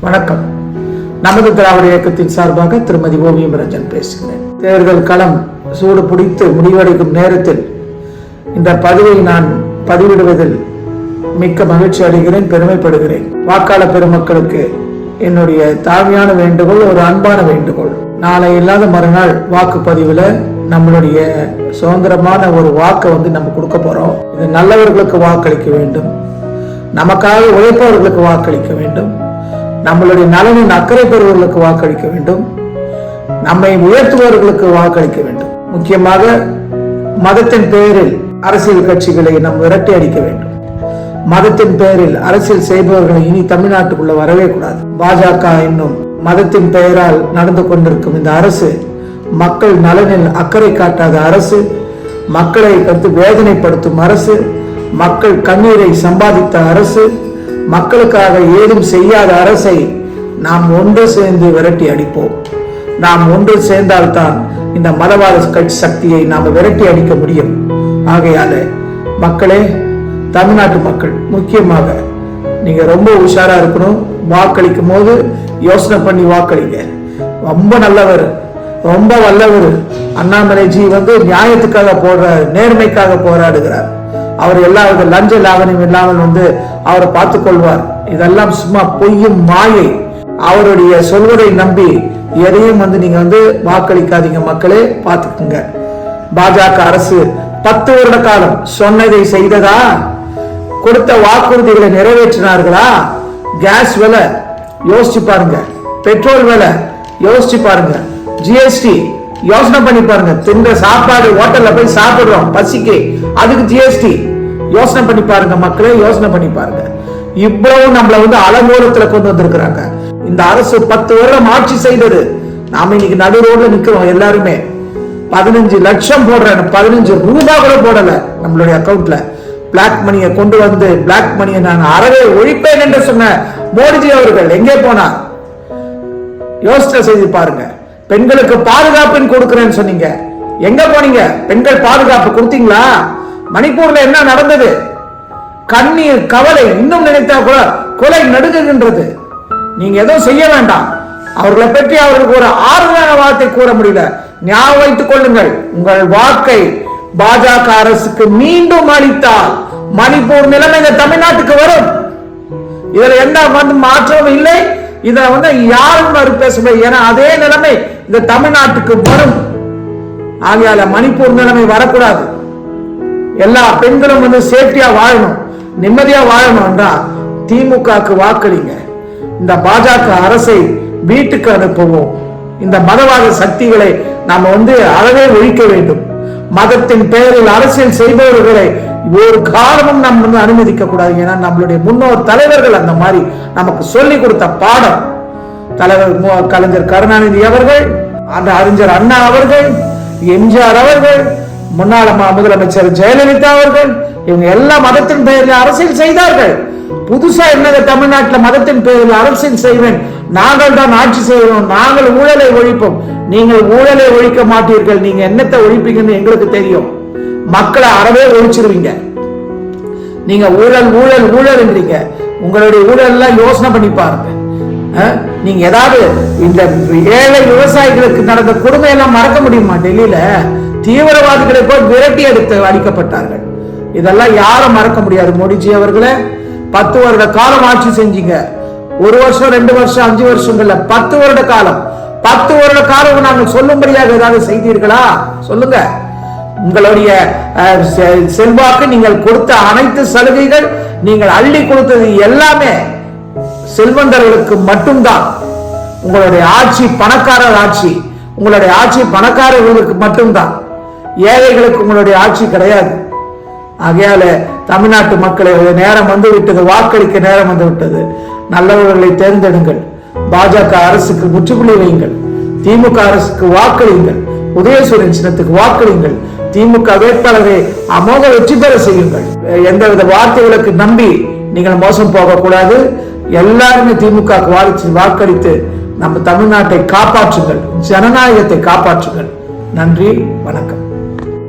வணக்கம். நமது திராவிட இயக்கத்தின் சார்பாக திருமதி ஓவியம் ரஞ்சன் பேசுகிறேன். தேர்தல் களம் சூடு பிடித்து முடிவடைக்கும் நேரத்தில் இந்த பதிவை நான் பதிவிடுவதில் மிக்க மகிழ்ச்சி அடைகிறேன் பெருமைப்படுகிறேன். வாக்காளர் பெருமக்களுக்கு என்னுடைய தாழ்மையான வேண்டுகோள் ஒரு அன்பான வேண்டுகோள். நாளை இல்லாத மறுநாள் வாக்குப்பதிவுல நம்மளுடைய சுதந்திரமான ஒரு வாக்கை வந்து நம்ம கொடுக்க போறோம். இது நல்லவர்களுக்கு வாக்களிக்க வேண்டும். நமக்காக உழைப்பவர்களுக்கு வாக்களிக்க வேண்டும். நம்மளுடைய நலனின் அக்கறை பெறுவர்களுக்கு வாக்களிக்க வேண்டும். நம்மை உயர்த்துபவர்களுக்கு வாக்களிக்க வேண்டும். முக்கியமாக மதத்தின் பெயரில் அரசியல் கட்சிகளை நாம் விரட்டி அடிக்க வேண்டும். மதத்தின் பெயரில் அரசியல் செய்பவர்களை இனி தமிழ்நாட்டுக்குள்ள வரவே கூடாது. பாஜக என்னும் மதத்தின் பெயரால் நடந்து கொண்டிருக்கும் இந்த அரசு மக்கள் நலனில் அக்கறை காட்டாத அரசு மக்களை கருத்து வேதனைப்படுத்தும் அரசு மக்கள் கண்ணீரை சம்பாதித்த அரசு மக்களுக்காக ஏதும் செய்யாத அரசை நாம் ஒன்று சேர்ந்து விரட்டி அடிப்போம். நாம் ஒன்று சேர்ந்தால்தான் இந்த மதவாத கட்சி சக்தியை நாம் விரட்டி அடிக்க முடியும். ஆகையால மக்களே தமிழ்நாட்டு மக்கள் முக்கியமாக நீங்க ரொம்ப உஷாரா இருக்கணும். வாக்களிக்கும் போது யோசனை பண்ணி வாக்களிங்க. ரொம்ப நல்லவர் ரொம்ப வல்லவர். அண்ணாமலைஜி வந்து நியாயத்துக்காக போடுறார் நேர்மைக்காக போராடுகிறார். அவர் எல்லா வித லஞ்ச லாவணியம் இல்லாமல் வந்து அவரை பார்த்துக் கொள்வார். இதெல்லாம் சும்மா பொய்யும் மாயை. அவருடைய சொல்வதை நம்பி எதையும் வந்து நீங்க வந்து வாக்களிக்காதீங்க மக்களே பார்த்துக்குங்க. பாஜக அரசு பத்து வருட காலம் சொன்னதை செய்ததா? கொடுத்த வாக்குறுதிகளை நிறைவேற்றினார்களா? கேஸ் விலை யோசிச்சு பாருங்க. பெட்ரோல் விலை யோசிச்சு பாருங்க. ஜிஎஸ்டி யோசனை பண்ணி பாருங்க. தின்ற சாப்பாடு ஹோட்டல்ல போய் சாப்பிடுறோம் பசிக்கு. அதுக்கு ஜிஎஸ்டி யோசனை பண்ணி பாருங்க மக்களே யோசனை பண்ணி பாருங்க. இவ்வளவு நம்மள வந்து அலங்கோலத்துல கொண்டு வந்திருக்கிறாங்க. இந்த அரசு பத்து வருடம் ஆட்சி செய்தது. நாம இன்னைக்கு நடு ரோட்ல நிக்கிறோம் எல்லாருமே. பதினஞ்சு லட்சம் போடுறேன் பதினஞ்சு ரூபா கூட போடல நம்மளுடைய அக்கவுண்ட்ல பிளாக் மணியை கொண்டு வந்து பிளாக் மணியை நான் அறவே ஒழிப்பேன் என்று சொன்ன மோடிஜி அவர்கள் எங்கே போனார்? யோசனை செய்து பாருங்க. பெண்களுக்கு பாதுகாப்புன்னு கொடுக்கிறேன்னு சொன்னீங்க. எங்க போனீங்க? பெண்கள் பாதுகாப்பு கொடுத்தீங்களா? மணிப்பூர்ல என்ன நடந்தது? கண்ணீர் கவலை இன்னும் நினைத்தா கூட கொலை நடுங்குகின்றது. நீங்க எதுவும் செய்ய வேண்டாம். அவர்களை பற்றி அவர்களுக்கு ஒரு ஆறுதலான வார்த்தை கூற முடியல. ஞாபகம் வைத்துக் கொள்ளுங்கள். உங்கள் வாக்கை பாஜக அரசுக்கு மீண்டும் அளித்தால் மணிப்பூர் நிலைமை இந்த தமிழ்நாட்டுக்கு வரும். இதுல எந்த வந்து மாற்றமும் இல்லை. இத வந்து யாரும் மறு பேசவில்லை. ஏன்னா அதே நிலைமை இந்த தமிழ்நாட்டுக்கு வரும். ஆகையால மணிப்பூர் நிலைமை வரக்கூடாது. எல்லா பெண்களும் வந்து சேஃப்டியா வாழணும் நிம்மதியா வாழணும்ன்றா திமுகக்கு வாக்களிங்க. இந்த பாஜக அரசை வீட்டுக்கு அனுப்புவோம் இந்த மதவாத சக்திகளை நாம் வந்து அறவே ஒழிக்க வேண்டும். மதத்தின் பெயரில் அரசியல் செய்பவர்களை ஒரு காலமும் நம்ம வந்து அனுமதிக்க கூடாது. ஏன்னா நம்மளுடைய முன்னோர் தலைவர்கள் அந்த மாதிரி நமக்கு சொல்லி கொடுத்த பாடம். தலைவர் கலைஞர் கருணாநிதி அவர்கள் அந்த அறிஞர் அண்ணா அவர்கள் எம்ஜிஆர் அவர்கள் முன்னாள் முதலமைச்சர் ஜெயலலிதா அவர்கள் இவங்க எல்லா மதத்தின் பெயரில் அரசியல் செய்தார்கள். புதுசா என்னங்க தமிழ்நாட்டுல மதத்தின் பெயரில் அரசியல் செய்வேன்? நாங்கள் தான் ஆட்சி செய்வோம் நாங்கள் ஊழலை ஒழிப்போம். நீங்கள் ஊழலை ஒழிக்க மாட்டீர்கள். நீங்க என்னத்தை ஒழிப்பீங்கன்னு எங்களுக்கு தெரியும். மக்களை அறவே ஒழிச்சிருவீங்க. நீங்க ஊழல் ஊழல் ஊழல்ன்றீங்க உங்களுடைய ஊழல் எல்லாம் யோசனை பண்ணி பாருங்க. அஹ், நீங்க ஏதாவது இந்த ஏழை விவசாயிகளுக்கு நடந்த கொடுமை எல்லாம் மறக்க முடியுமா டெல்லியில? தீவிரவாதிகளை போய் விரட்டி எடுத்து அடிக்கப்பட்டார்கள். இதெல்லாம் யாரும் மறக்க முடியாது மோடிஜி அவர்களே. பத்து வருட காலம் ஆட்சி செஞ்சீங்க. ஒரு வருஷம் ரெண்டு வருஷம் அஞ்சு வருஷங்கள்ல பத்து வருட காலம். பத்து வருட காலம் நாங்கள் சொல்லும்படியாக ஏதாவது செய்தீர்களா? சொல்லுங்க. உங்களுடைய செல்வாக்கு நீங்கள் கொடுத்த அனைத்து சலுகைகள் நீங்கள் அள்ளி கொடுத்தது எல்லாமே செல்வந்தர்களுக்கு மட்டும்தான். உங்களுடைய ஆட்சி பணக்காரர் ஆட்சி. உங்களுடைய ஆட்சி பணக்காரர்களுக்கு மட்டும்தான். ஏழைகளுக்கு உங்களுடைய ஆட்சி கிடையாது. ஆகையால தமிழ்நாட்டு மக்களை நேரம் வந்து விட்டது வாக்களிக்க நேரம் வந்து விட்டது நல்லவர்களை தேர்ந்தெடுங்கள். பாஜக அரசுக்கு முற்றுப்புள்ளி வையுங்கள். திமுக அரசுக்கு வாக்களியுங்கள். உதயசூரியன் சின்னத்துக்கு வாக்களியுங்கள். திமுக வேட்பாளரை அமோக வெற்றி பெற செய்யுங்கள். எந்தவித வார்த்தைகளுக்கு நம்பி நீங்கள் மோசம் போகக்கூடாது. எல்லாருமே திமுக வாக்கு வாக்களித்து நம்ம தமிழ்நாட்டை காப்பாற்றுங்கள். ஜனநாயகத்தை காப்பாற்றுங்கள். நன்றி வணக்கம்.